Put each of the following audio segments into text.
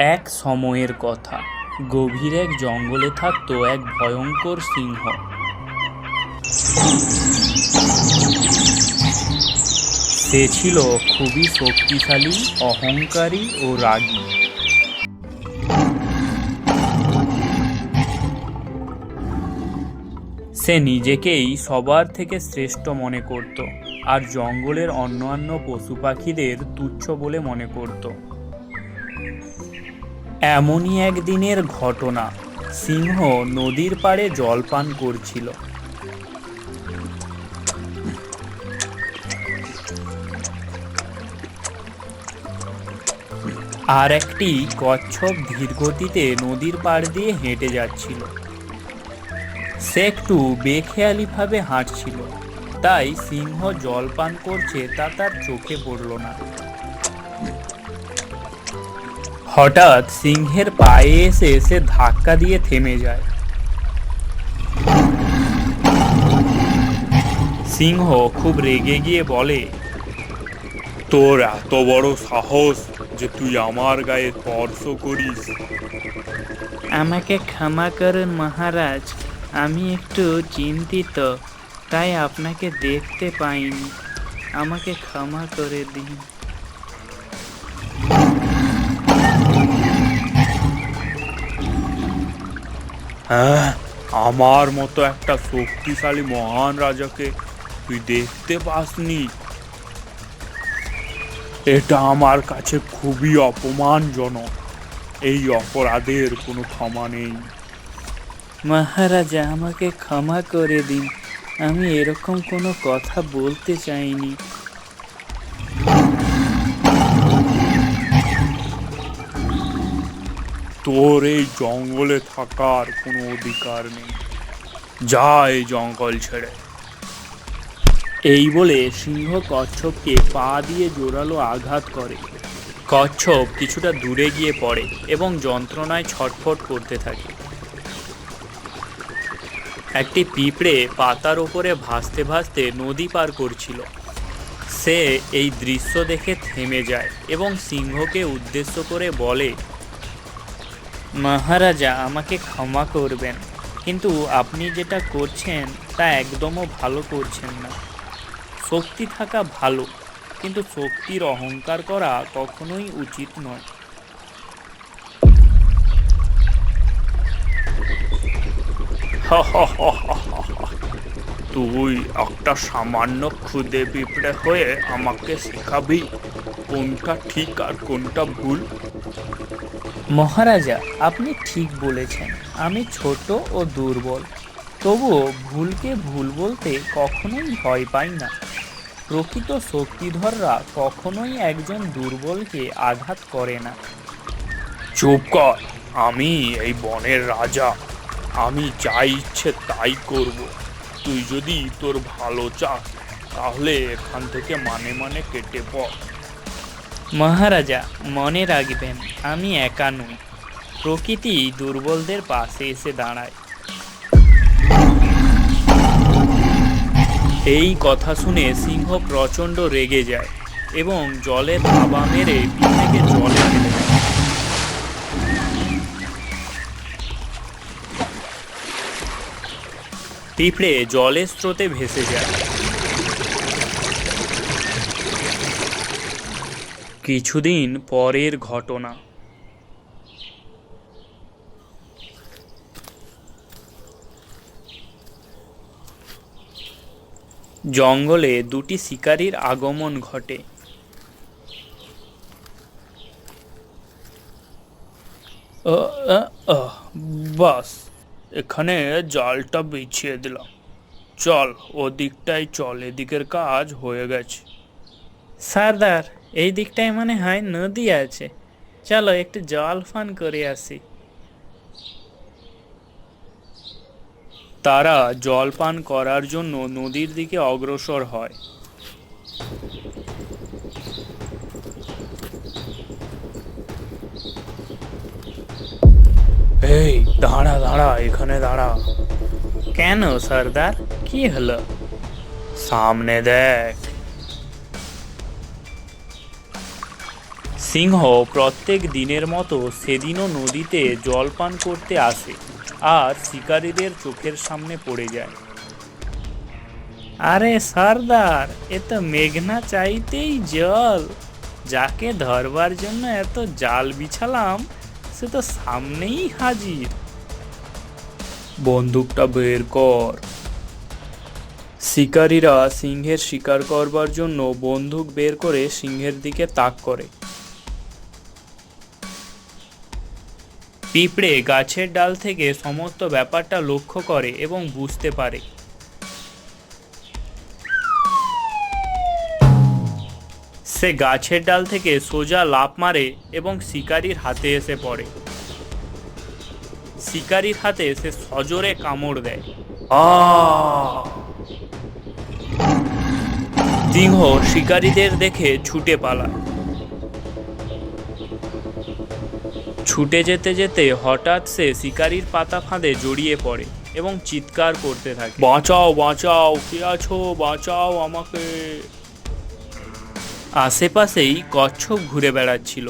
এক সময়ের কথা। গভীর এক জঙ্গলে থাকত এক ভয়ঙ্কর সিংহ। সে ছিল খুবই শক্তিশালী, অহংকারী ও রাগী। সে নিজেকেই সবার থেকে শ্রেষ্ঠ মনে করত আর জঙ্গলের অন্যান্য পশু পাখিদের তুচ্ছ বলে মনে করত। এমনই একদিনের ঘটনা। সিংহ নদীর পাড়ে জল পান করছিল। আর একটি কচ্ছপ ধীরগতিতে নদীর পাড় দিয়ে হেঁটে যাচ্ছিল। সে একটু বেখেয়ালিভাবে হাঁটছিল। তাই সিংহ জল পান করছে তা তার চোখে পড়ল না। হঠাৎ সিংহের পায়ে এসে সে ধাক্কা দিয়ে থেমে যায়। সিংহ খুব রেগে গিয়ে বলে, তোর এত বড় সাহস যে তুই আমার গায়ে স্পর্শ করিস। আমাকে ক্ষমা করুন মহারাজ, আমি একটু চিন্তিত, তাই আপনাকে দেখতে পাইনি। আমাকে ক্ষমা করে দিন। হ্যাঁ? আমার মতো একটা শক্তিশালী মহান রাজাকে তুই দেখতে পাসনি? এটা আমার কাছে খুবই অপমানজনক। এই অপরাধের কোনো ক্ষমা নেই। মহারাজা, আমাকে ক্ষমা করে দিন। আমি এরকম কোনো কথা বলতে চাইনি। তোর এই জঙ্গলে থাকার কোনো অধিকার নেই। যা এই জঙ্গল ছেড়ে। এই বলে সিংহ কচ্ছপকে পা দিয়ে জোরালো আঘাত করে। কচ্ছপ কিছুটা দূরে গিয়ে পড়ে এবং যন্ত্রণায় ছটফট করতে থাকে। একটি পিঁপড়ে পাতার ওপরে ভাসতে ভাসতে নদী পার করছিল। সে এই দৃশ্য দেখে থেমে যায় এবং সিংহকে উদ্দেশ্য করে বলে মহারাজা, আমাকে ক্ষমা করবেন, কিন্তু আপনি যেটা করছেন তা একদমও ভালো করছেন না। শক্তি থাকা ভালো, কিন্তু শক্তির অহংকার করা কখনোই উচিত নয়। তুই একটা সামান্য ক্ষুদে পিঁপড়ে হয়ে আমাকে শেখাবি কোনটা ঠিক আর কোনটা ভুল। মহারাজা, আপনি ঠিক বলেছেন, আমি ছোট ও দুর্বল, তবুও ভুলকে ভুল বলতে কখনোই ভয় পাই না। প্রকৃত শক্তিধররা কখনোই একজন দুর্বলকে আঘাত করে না। চুপ কর, আমি এই বনের রাজা, আমি যা ইচ্ছে তাই করব। তুই যদি তোর ভালো চাস, তাহলে এখান থেকে মানে মানে কেটে পড় মহারাজা, মনে রাখবেন আমি একা নই। প্রকৃতি দুর্বলদের পাশে এসে দাঁড়ায়। এই কথা শুনে সিংহ প্রচণ্ড রেগে যায় এবং জলে থাবা মেরে পিঠেকে জলে পিঁপড়ে জলের স্রোতে ভেসে যায়। কিছুদিন পরের ঘটনা। জঙ্গলে দুটি শিকারীর আগমন ঘটে। বাস এখানে জালটা বিছিয়ে দিলাম। চল ওদিকটাই চল এদিকের কাজ হয়ে গেছে। সর্দার এই দিকটায় মনে হয় নদী আছে। চলো একটু জল ফান করে আসি। তারা জল পান করার জন্য নদীর দিকে অগ্রসর হয়। এই দাঁড়া দাঁড়া এখানে দাঁড়া। কেন সর্দার? কি হলো? সামনে দেখ। সিংহ প্রত্যেক দিনের মতো সেদিনও নদীতে জল পান করতে আসে, আর শিকারীদের চোখের সামনে পড়ে যায়। আরে সর্দার, এ তো মেঘনা চাইতেই জল। যাকে ধরবার জন্য এত জাল বিছালাম, সে তো সামনেই হাজির। বন্দুকটা বের কর। শিকারীরা সিংহের শিকার করবার জন্য বন্দুক বের করে সিংহের দিকে তাক করে। পিঁপড়ে গাছের ডাল থেকে সমস্ত ব্যাপারটা লক্ষ্য করে এবং বুঝতে পারে। সে গাছের ডাল থেকে সোজা লাফ মারে এবং শিকারীর হাতে এসে পড়ে। শিকারীর হাতে সে সজোরে কামড় দেয়। সিংহ শিকারীদের দেখে ছুটে পালায়। ছুটে যেতে যেতে হঠাৎ সে শিকারীর পাতা ফাঁদে জড়িয়ে পড়ে এবং চিৎকার করতে থাকে। বাঁচাও বাঁচাও কে আছো? বাঁচাও আমাকে। আশেপাশেই কচ্ছপ ঘুরে বেড়াচ্ছিল।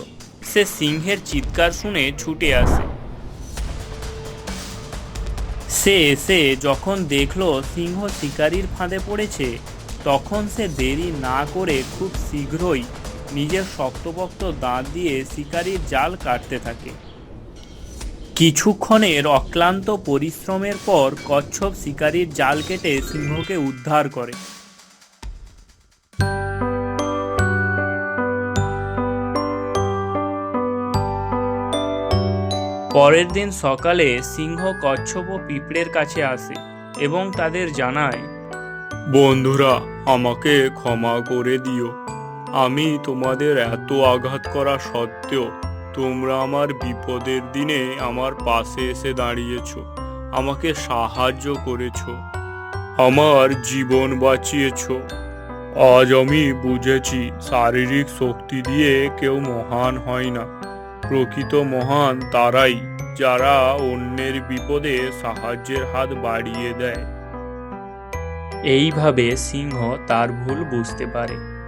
সে সিংহের চিৎকার শুনে ছুটে আসে। সে এসে যখন দেখল সিংহ শিকারির ফাঁদে পড়েছে তখন সে দেরি না করে খুব শীঘ্রই নিজের শক্তপোক্ত দাঁত দিয়ে শিকারীর জাল কাটতে থাকে। কিছুক্ষণের অক্লান্ত পরিশ্রমের পর কচ্ছপ শিকারীর জাল কেটে সিংহকে উদ্ধার করে। পরের দিন সকালে সিংহ কচ্ছপ ও পিঁপড়ের কাছে আসে এবং তাদের জানায়, বন্ধুরা, আমাকে ক্ষমা করে দিও। আমি তোমাদের এত আঘাত করা সত্ত্বেও তোমরা আমার বিপদের দিনে আমার পাশে এসে দাঁড়িয়েছ, আমাকে সাহায্য করেছ, আমার জীবন বাঁচিয়েছ। আজ আমি বুঝেছি শারীরিক শক্তি দিয়ে কেউ মহান হয় না। প্রকৃত মহান তারাই যারা অন্যের বিপদে সাহায্যের হাত বাড়িয়ে দেয়। এইভাবে সিংহ তার ভুল বুঝতে পারে।